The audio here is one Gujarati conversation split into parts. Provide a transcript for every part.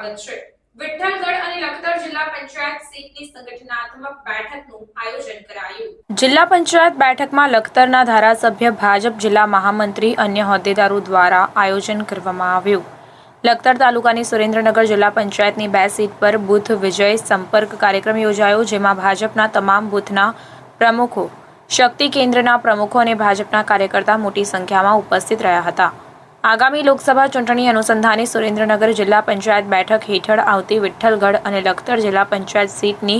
સ્વાગત છે. જિલ્લા પંચાયત બેઠકમાં લખતરના ધારાસભ્ય ભાજપ જિલ્લા મહામંત્રી અન્ય હોદ્દેદારો દ્વારા આયોજન કરવામાં આવ્યું. લખતર તાલુકાની સુરેન્દ્રનગર જિલ્લા પંચાયતની બે સીટ પર બુથ વિજય સંપર્ક કાર્યક્રમ યોજાયો, જેમાં ભાજપના તમામ બુથના પ્રમુખો, શક્તિ કેન્દ્રના પ્રમુખો અને ભાજપના કાર્યકર્તા મોટી સંખ્યામાં ઉપસ્થિત રહ્યા હતા. આગામી લોકસભા ચૂંટણી અનુસંધાને સુરેન્દ્રનગર જિલ્લા પંચાયત બેઠક હેઠળ આવતી વિઠ્ઠલગઢ અને લખતર જિલ્લા પંચાયત સીટની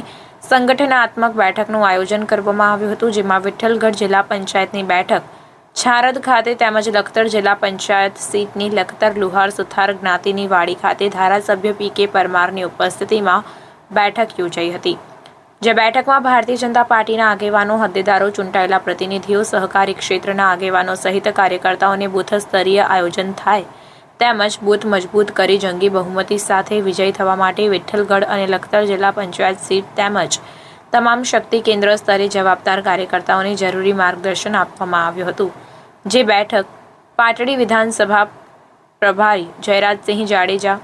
સંગઠનાત્મક બેઠકનું આયોજન કરવામાં આવ્યું હતું, જેમાં વિઠ્ઠલગઢ જિલ્લા પંચાયતની બેઠક, છારદ ખાતે તેમજ લખતર જિલ્લા પંચાયત સીટની લખતર લુહાર સુથાર જ્ઞાતિની વાડી ખાતે ધારાસભ્ય પી કે પરમારની ઉપસ્થિતિમાં બેઠક યોજાઈ હતી. જે બેઠકમાં ભારતીય જનતા પાર્ટીના આગેવાનો, હોદ્દેદારો, ચૂંટાયેલા પ્રતિનિધિઓ, સહકારી ક્ષેત્રના આગેવાનો સહિત કાર્યકર્તાઓને બૂથ સ્તરીય આયોજન થાય તેમજ બૂથ મજબૂત કરી જંગી બહુમતી સાથે વિજય થવા માટે વિઠ્ઠલગઢ અને લખતર જિલ્લા પંચાયત સીટ તેમજ તમામ શક્તિ કેન્દ્ર સ્તરે જવાબદાર કાર્યકર્તાઓને જરૂરી માર્ગદર્શન આપવામાં આવ્યું હતું. જે બેઠક પાટડી વિધાનસભા પ્રભારી જયરાજસિંહ જાડેજા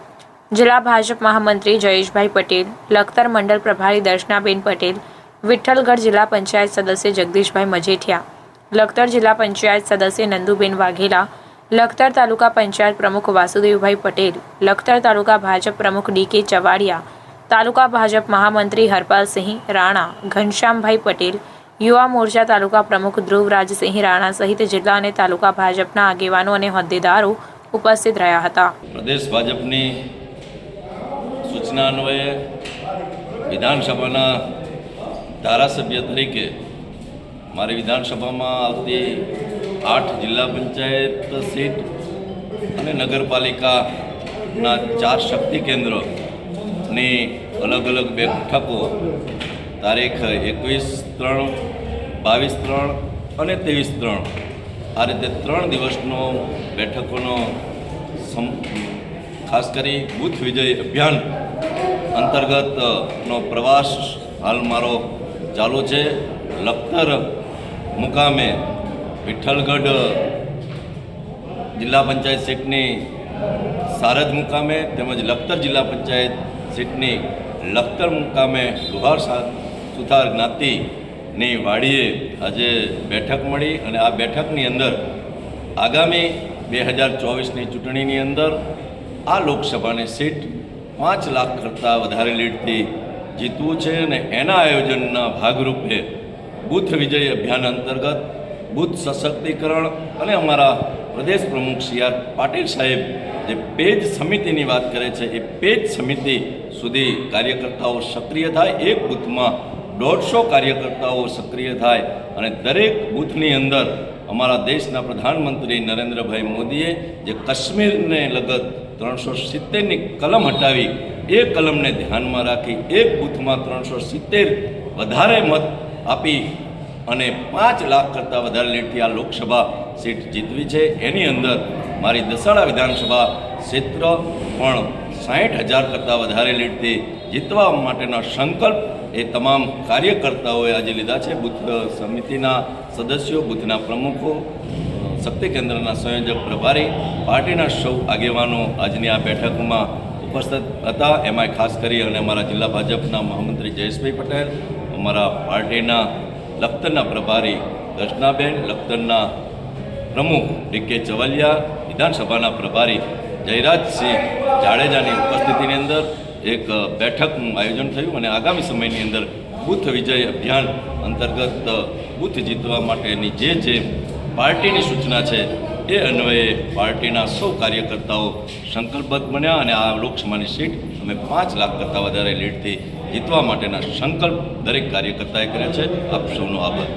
જિલ્લા ભાજપ મહામંત્રી જયેશભાઈ પટેલ, લખતર મંડળ પ્રભારી દર્શનાબેન પટેલ, વિઠ્ઠલગઢ જિલ્લા પંચાયત સદસ્ય જગદીશભાઈ મજેઠિયા, લખતર જિલ્લા પંચાયત સદસ્ય નંદુબેન વાઘેલા, લખતર તાલુકા પંચાયત પ્રમુખ વાસુદેવભાઈ પટેલ, લખતર તાલુકા ભાજપ પ્રમુખ ડી કે ચવાડિયા, તાલુકા ભાજપ મહામંત્રી હરપાલસિંહ રાણા, ઘનશ્યામભાઈ પટેલ, યુવા મોરચા તાલુકા પ્રમુખ ધ્રુવરાજસિંહ રાણા સહિત જિલ્લા અને તાલુકા ભાજપના આગેવાનો અને હોદ્દેદારો ઉપસ્થિત રહ્યા હતા. પ્રદેશ ભાજપની સૂચના અન્વયે વિધાનસભાના ધારાસભ્ય તરીકે મારી વિધાનસભામાં આવતી આઠ જિલ્લા પંચાયત સીટ અને નગરપાલિકાના ચાર શક્તિ કેન્દ્રોની અલગ અલગ બેઠકો તારીખ એકવીસ ત્રણ, બાવીસ ત્રણ અને ત્રેવીસ ત્રણ. આ રીતે ત્રણ દિવસનો બેઠકોનો ખાસ કરી બુથ વિજય અભિયાન અંતર્ગતનો પ્રવાસ હાલ મારો ચાલુ છે. લખતર મુકામે વિઠ્ઠલગઢ જિલ્લા પંચાયત સીટની સારજ મુકામે તેમજ લખતર જિલ્લા પંચાયત સીટની લખતર મુકામે લુહાર સુથાર જ્ઞાતિની વાડીએ આજે બેઠક મળી અને આ બેઠકની અંદર આગામી બે હજાર ચોવીસની ચૂંટણીની અંદર આ લોકસભાની સીટ પાંચ લાખ કરતાં વધારે લીડથી જીતવું છે અને એના આયોજનના ભાગરૂપે બુથ વિજય અભિયાન અંતર્ગત બુથ સશક્તિકરણ અને અમારા પ્રદેશ પ્રમુખ સી આર પાટીલ સાહેબ જે પેજ સમિતિની વાત કરે છે, એ પેજ સમિતિ સુધી કાર્યકર્તાઓ સક્રિય થાય, એક બૂથમાં દોઢસો કાર્યકર્તાઓ સક્રિય થાય અને દરેક બૂથની અંદર અમારા દેશના પ્રધાનમંત્રી નરેન્દ્રભાઈ મોદીએ જે કાશ્મીરને લગત ત્રણસો સિત્તેરની કલમ હટાવી, એ કલમને ધ્યાનમાં રાખી, એક બૂથમાં ત્રણસો સિત્તેર વધારે મત આપી અને પાંચ લાખ કરતાં વધારે લીટથી આ લોકસભા સીટ જીતવી છે. એની અંદર મારી દસાડા વિધાનસભા ક્ષેત્ર પણ સાઠ હજાર કરતાં વધારે લીટથી જીતવા માટેના સંકલ્પ એ તમામ કાર્યકર્તાઓએ આજે લીધા છે. બુથ સમિતિના સદસ્યો, બુથના પ્રમુખો શક્તિ કેન્દ્રના સંયોજક પ્રભારી, પાર્ટીના સૌ આગેવાનો આજની આ બેઠકમાં ઉપસ્થિત હતા. એમાં ખાસ કરી અને અમારા જિલ્લા ભાજપના મહામંત્રી જયેશભાઈ પટેલ, અમારા પાર્ટીના લખતરના પ્રભારી દર્શનાબેન, લખતરના પ્રમુખ ડી કે ચવલિયા, વિધાનસભાના પ્રભારી જયરાજસિંહ જાડેજાની ઉપસ્થિતિની અંદર એક બેઠકનું આયોજન થયું અને આગામી સમયની અંદર બુથ વિજય અભિયાન અંતર્ગત બુથ જીતવા માટેની જે જે પાર્ટીની સૂચના છે. એ અન્વયે પાર્ટીના સૌ કાર્યકર્તાઓ સંકલ્પબદ્ધ બન્યા અને આ લોકસભાની સીટ અમે પાંચ લાખ કરતાં વધારે લીડથી જીતવા માટેના સંકલ્પ દરેક કાર્યકર્તાએ કર્યા છે. આપ સૌનો આભાર.